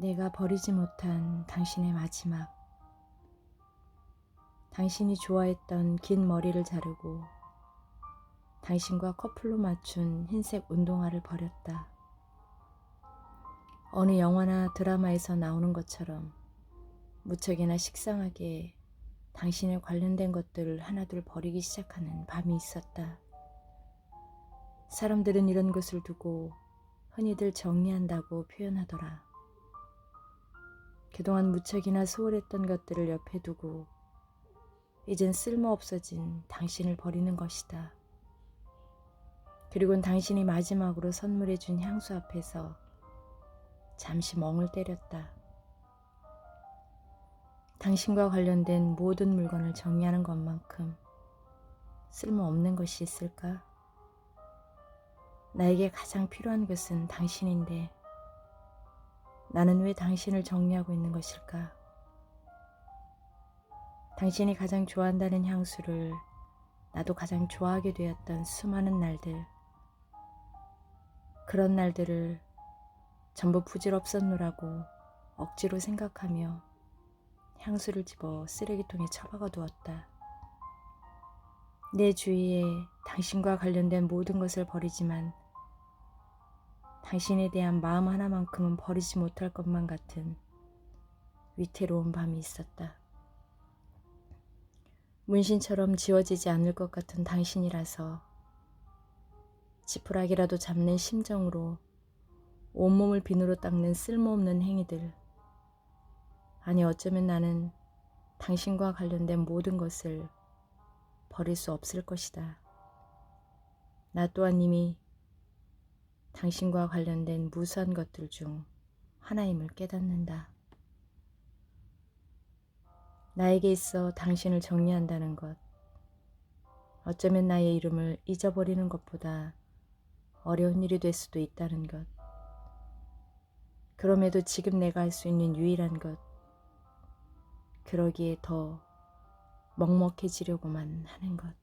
내가 버리지 못한 당신의 마지막. 당신이 좋아했던 긴 머리를 자르고 당신과 커플로 맞춘 흰색 운동화를 버렸다. 어느 영화나 드라마에서 나오는 것처럼 무척이나 식상하게 당신에 관련된 것들을 하나둘 버리기 시작하는 밤이 있었다. 사람들은 이런 것을 두고 흔히들 정리한다고 표현하더라. 그동안 무척이나 소홀했던 것들을 옆에 두고 이젠 쓸모 없어진 당신을 버리는 것이다. 그리곤 당신이 마지막으로 선물해 준 향수 앞에서 잠시 멍을 때렸다. 당신과 관련된 모든 물건을 정리하는 것만큼 쓸모없는 것이 있을까? 나에게 가장 필요한 것은 당신인데 나는 왜 당신을 정리하고 있는 것일까? 당신이 가장 좋아한다는 향수를 나도 가장 좋아하게 되었던 수많은 날들. 그런 날들을 전부 부질없었노라고 억지로 생각하며 향수를 집어 쓰레기통에 처박아 두었다. 내 주위에 당신과 관련된 모든 것을 버리지만 당신에 대한 마음 하나만큼은 버리지 못할 것만 같은 위태로운 밤이 있었다. 문신처럼 지워지지 않을 것 같은 당신이라서 지푸라기라도 잡는 심정으로 온몸을 비누로 닦는 쓸모없는 행위들. 아니 어쩌면 나는 당신과 관련된 모든 것을 버릴 수 없을 것이다. 나 또한 이미 당신과 관련된 무수한 것들 중 하나임을 깨닫는다. 나에게 있어 당신을 정리한다는 것. 어쩌면 나의 이름을 잊어버리는 것보다 어려운 일이 될 수도 있다는 것. 그럼에도 지금 내가 할 수 있는 유일한 것. 그러기에 더 먹먹해지려고만 하는 것.